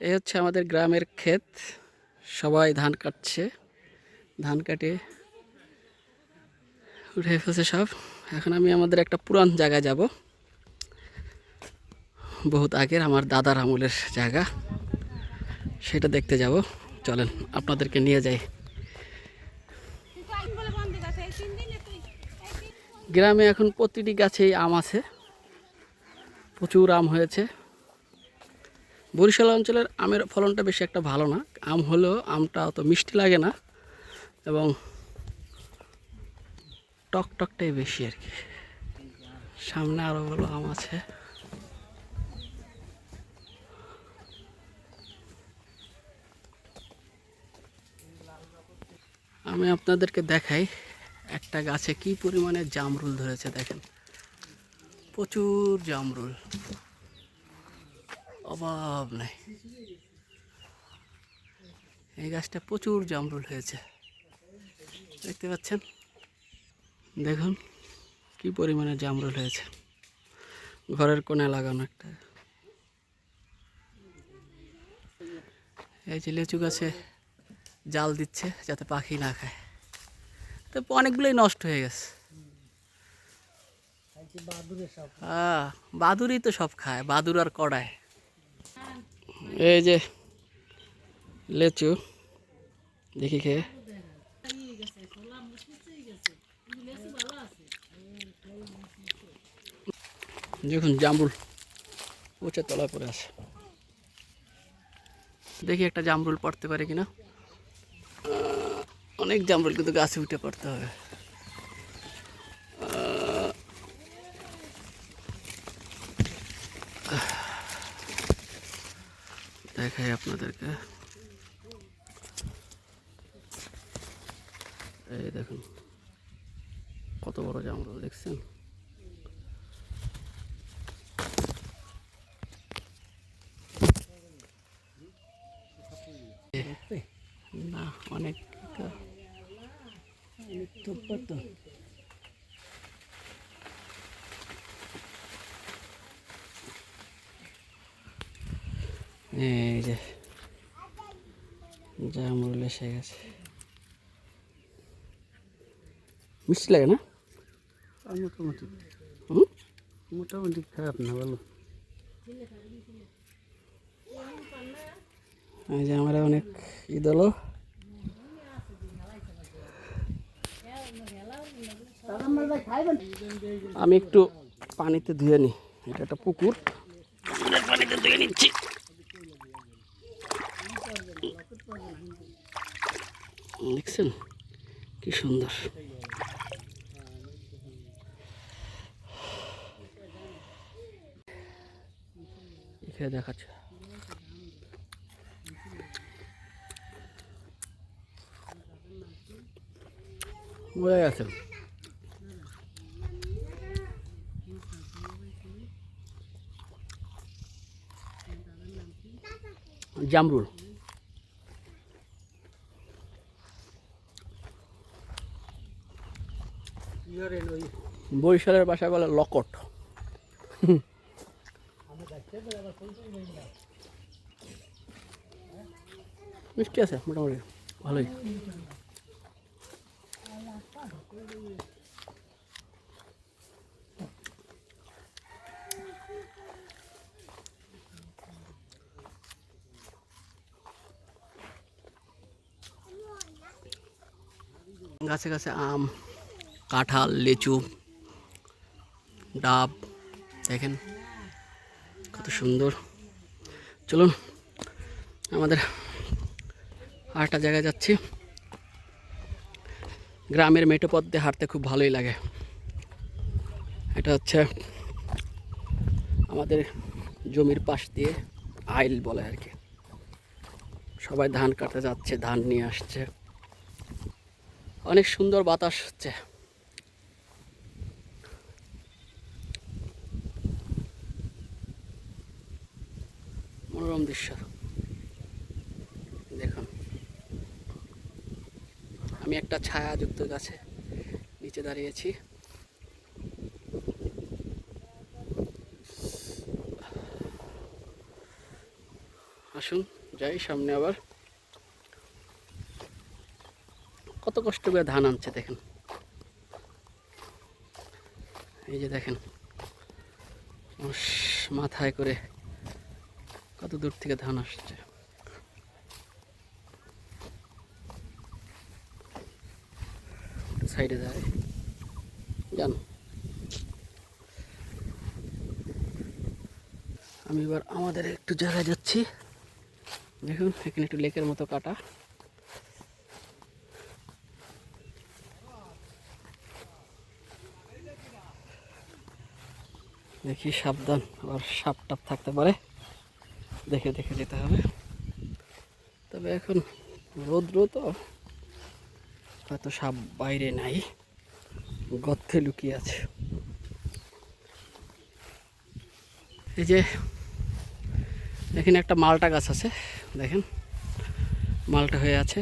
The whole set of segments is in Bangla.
এই হচ্ছে আমাদের গ্রামের ক্ষেত। সবাই ধান কাটছে। ধান কাটে উঠে ফেলছে সব। এখন আমি আমাদের একটা পুরান জায়গায় যাব। বহুত আগের আমার দাদার আমলের জায়গা। সেটা দেখতে যাব। চলেন, আপনাদেরকে নিয়ে যাই। গ্রামে এখন প্রতিটি গাছেই আম আছে। প্রচুর আম হয়েছে। বরিশাল অঞ্চলের আমের ফলনটা বেশি একটা ভালো না। আম হলেও আমটা অত মিষ্টি লাগে না এবং টক টকটাই বেশি আর কি। সামনে আরও ভালো আম আছে। আমি আপনাদেরকে দেখাই একটা গাছে কি পরিমাণে জামরুল ধরেছে দেখেন। প্রচুর জামরুল। অভাব নাই। এই গাছটা প্রচুর জামরুল হয়েছে। দেখতে পাচ্ছেন? দেখুন কি পরিমাণে জামরুল হয়েছে। ঘরের কোণে লাগানো একটা। এই যে লিচু গাছে জাল দিচ্ছে যাতে পাখি না খায়। তো অনেকগুলোই নষ্ট হয়ে গেছে। হ্যাঁ বাদুরই তো সব খায়, বাদুর আর কড়ায় এই যে লেচু, দেখি খেয়ে। দেখুন, জামরুল উঁচে তলায় পড়ে আছে। দেখি একটা জামরুল পড়তে পারে কিনা। অনেক জামরুল কিন্তু গাছে উঠে পড়তে হবে। দেখাই আপনাদেরকে। এই দেখুন কত বড় জামরুল দেখছেন না অনেক এই যে জামরুল এসে গেছে। মিষ্টি লাগে না? মোটামুটি। হুম? মোটামুটি খারাপ না ভালো এই যে আমরা অনেক ঈদ হলো। আমি একটু পানিতে ধুয়ে নিই এটা একটা পুকুর। পানিতে ধুয়ে নিচ্ছি। দেখছেন? কি সুন্দর। এখানে দেখাচ্ছে। বোঝা গেছে জামরুল। বরিশালের বাসায় বলে লকট। মিষ্টি আছে মোটামুটি। ভালোই। গাছে গাছে আম কাঁঠাল লিচু। ডাব, দেখেন কত সুন্দর। চলুন, আমাদের আরেকটা জায়গায় যাচ্ছি। গ্রামের মেঠো পথ দিয়ে হাঁটতে খুব ভালোই লাগে। এটা হচ্ছে আমাদের জমির পাশ দিয়ে আইল বলে আর কি। সবাই ধান কাটতে যাচ্ছে, ধান নিয়ে আসছে। অনেক সুন্দর বাতাস হচ্ছে। মনোরম দৃশ্য। দেখুন। আমি একটা ছায়াযুক্ত গাছে নিচে দাঁড়িয়েছি। আসুন, যাই সামনে আবার। কত কষ্ট করে ধান আনছে, দেখেন। এই যে দেখেন মাথায় করে কত দূর থেকে ধান আসছে? সাইডে যায় যান আমি এবার আমাদের একটু জায়গায় যাচ্ছি। দেখুন, এখানে একটু লেকের মতো কাটা। দেখি সাবধান, আবার সাপ টাপ থাকতে পারে। দেখে দেখে যেতে হবে। তবে এখন রৌদ্র তো, হয়তো সাপ বাইরে নাই, গর্তে লুকিয়ে আছে। এই যে, এখানে একটা মালটা গাছ আছে, দেখেন, মালটা হয়ে আছে।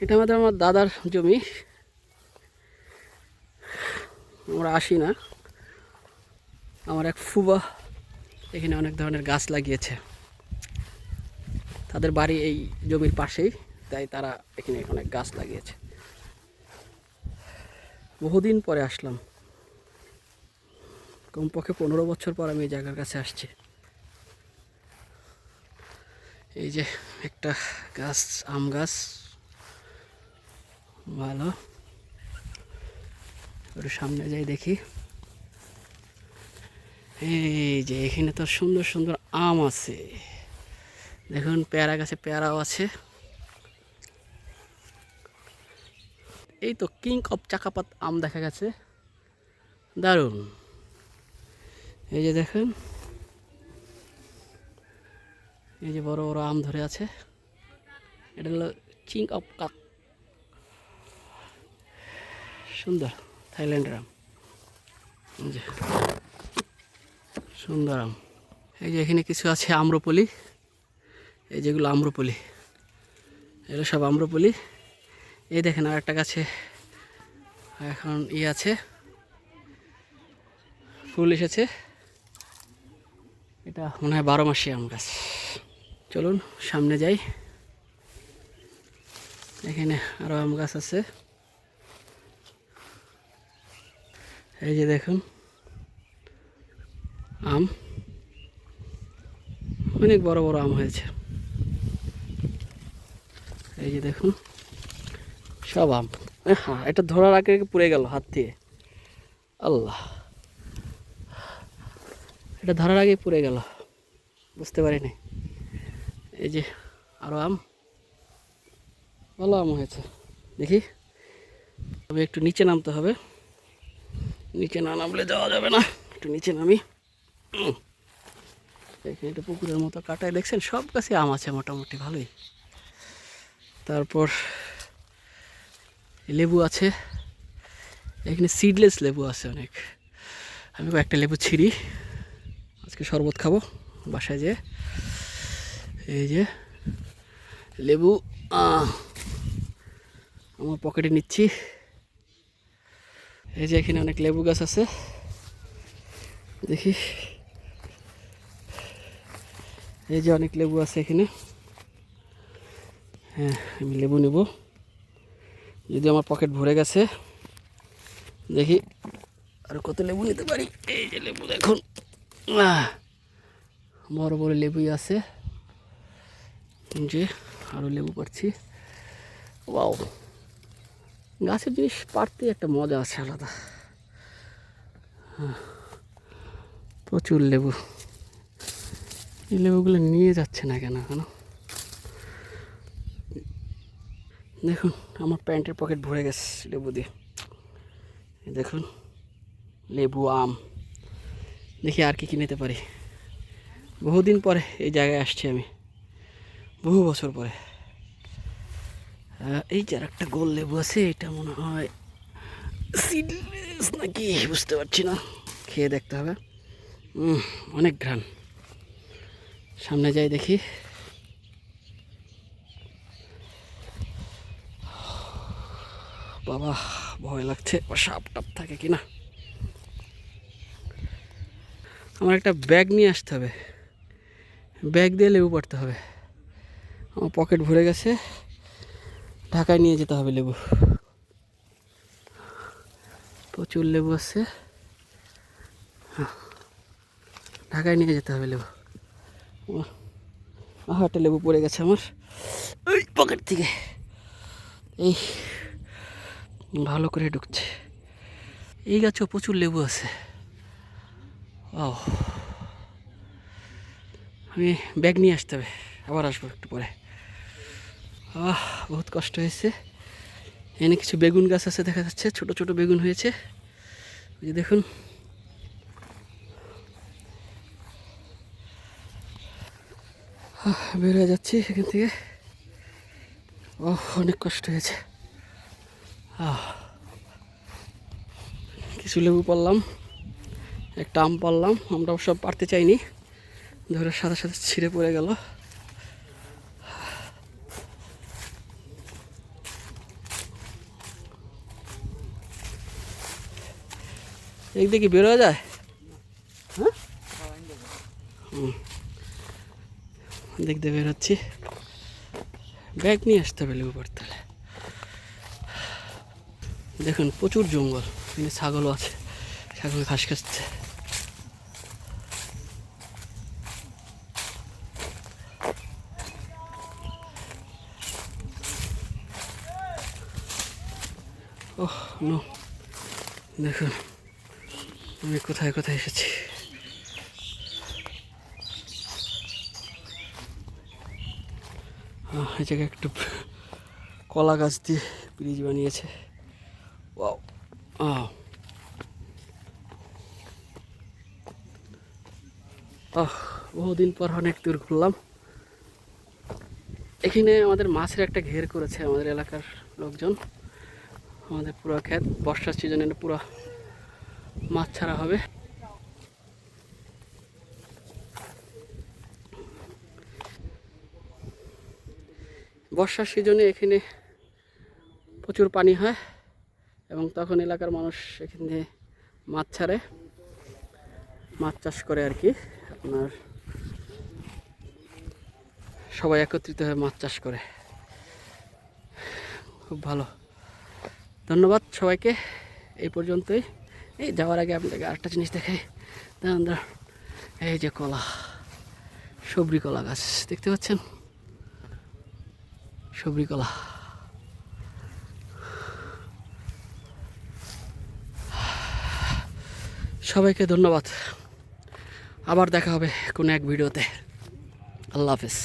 এটা আমাদের আমার দাদার জমি। আমরা আসি না। আমার এক ফুবা এখানে অনেক ধরনের গাছ লাগিয়েছে। তাদের বাড়ি এই জমির পাশেই, তাই তারা এখানে অনেক গাছ লাগিয়েছে। বহুদিন পরে আসলাম। কমপক্ষে পনেরো বছর পর আমি এই জায়গার কাছে আসছি। এই যে একটা গাছ, আম গাছ। ভালো। একটু সামনে যাই দেখি। এই যে এখানে তো সুন্দর সুন্দর আম আছে। দেখুন, পেয়ারা গাছে পেয়ারাও আছে। এই তো কিং অফ চাকাপাত আম দেখা গেছে। দারুণ। এই যে দেখুন, এই যে বড় বড় আম ধরে আছে। এটা হলো চিং অফ কাক সুন্দর, থাইল্যান্ডের আম। যে। সুন্দর আম। এই যে এখানে কিছু আছে আম্রপলি। এই যেগুলো আম্রপলি। এগুলো সব আম্রপলি। এই দেখেন আর একটা গাছে এখন ই আছে। ফুল এসেছে। এটা মনে হয় বারো মাসি আম গাছ। চলুন, সামনে যাই। এখানে আরও আম গাছ আছে। এই যে দেখুন। আম। অনেক বড় বড় আম হয়েছে। এই যে দেখুন, সব আম। হ্যাঁ এটা ধরার আগে পুড়ে গেল হাত দিয়ে। আল্লাহ। এটা ধরার আগে পুড়ে গেল। বুঝতে পারিনি। এই যে আরও আম। ভালো আম হয়েছে। দেখি। তবে একটু নিচে নামতে হবে। নিচে না নামলে যাওয়া যাবে না। একটু নিচে নামি। এখানে একটা পুকুরের মতো কাটায়। দেখছেন, সব গাছে আম আছে মোটামুটি, ভালোই। তারপর লেবু আছে। এখানে সিডলেস লেবু আছে অনেক। আমি কয়েকটা লেবু ছিঁড়ি। আজকে শরবত খাব বাসায় যেয়ে। এই যে লেবু আমার পকেটে নিচ্ছি। এই যে এখানে অনেক লেবু গাছ আছে। দেখি। এই যে অনেক লেবু আছে এখানে। হ্যাঁ আমি লেবু নেব। যদি আমার পকেট ভরে গেছে দেখি আর কত লেবু নিতে পারি। এই যে লেবু দেখুন। বড় বড় লেবুই আছে। যে আরও লেবু পাচ্ছি। ওয়াও। গাছের জিনিস পারতে একটা মজা আছে আলাদা। হ্যাঁ, প্রচুর লেবু। এই লেবুগুলো নিয়ে যাচ্ছে না কেন কেন দেখুন, আমার প্যান্টের পকেট ভরে গেছে লেবু দিয়ে। দেখুন, লেবু আম। দেখি আর কি কি নিতে পারি। বহুদিন পরে এই জায়গায় আসছি আমি। বহু বছর পরে। এই যে আর একটা গোল লেবু আছে, এটা মনে হয় সিডলেস নাকি, বুঝতে পারছি না। খেয়ে দেখতে হবে। অনেক ঘ্রাণ। সামনে যাই দেখি। বাবা, ভয় লাগছে। সাপ টাপ থাকে কিনা? আমার একটা ব্যাগ নিয়ে আসতে হবে। ব্যাগ দিয়ে লেবু পাড়তে হবে। আমার পকেট ভরে গেছে। ঢাকায় নিয়ে যেতে হবে লেবু। প্রচুর লেবু আছে। ঢাকায় নিয়ে যেতে হবে লেবু। হাটে লেবু পড়ে গেছে আমার। ওই পকেট থেকে। এই, ভালো করে ঢুকছে। এই গাছেও প্রচুর লেবু আছে। ও আমি ব্যাগ নিয়ে আসতে হবে। আবার আসব একটু পরে। আহ, বহুত কষ্ট হয়েছে। এনে কিছু বেগুন গাছ আছে দেখা যাচ্ছে। ছোট ছোট বেগুন হয়েছে। দেখুন। বের হয়ে যাচ্ছি এখান থেকে। ও অনেক কষ্ট হয়েছে। কিছু লেবু পারলাম, একটা আম পারলাম আমরা সব পারতে চাইনি। ধরে সাথে সাথে ছিঁড়ে পড়ে গেল। এক দিকে বেরোয়া যায় হ্যাঁ হুম। দিয়ে বেরোচ্ছি। ব্যাগ নিয়ে আসতে হবে পাড়তে হলে। দেখুন, প্রচুর জঙ্গল। এখানে ছাগলও আছে। ছাগল ঘাস খাচ্ছে। Oh, no. দেখুন, আমি কোথায় কোথায় এসেছি? এই জায়গায় একটু কলা গাছ দিয়ে ব্রিজ বানিয়েছে। আহ। আহ, বহুদিন পর অনেক দূর ঘুরলাম। এখানে আমাদের মাছের একটা ঘের করেছে আমাদের এলাকার লোকজন। আমাদের পুরো ক্ষেত বর্ষার সিজনে পুরো মাছ ছাড়া হবে। বর্ষার সিজনে এখানে প্রচুর পানি হয় এবং তখন এলাকার মানুষ এখান মাছ ছাড়ে, মাছ চাষ করে আর কি। আপনার সবাই একত্রিত হয়ে মাছ চাষ করে। খুব ভালো। ধন্যবাদ সবাইকে। এই পর্যন্তই। এই যাওয়ার আগে আপনাকে আরেকটা জিনিস দেখাই। দাঁড়ান। এই যে কলা, সবরি কলা গাছ, দেখতে পাচ্ছেন? সবরি কলা সবাইকে ধন্যবাদ। আবার দেখা হবে কোনো এক ভিডিওতে। আল্লাহ হাফেজ।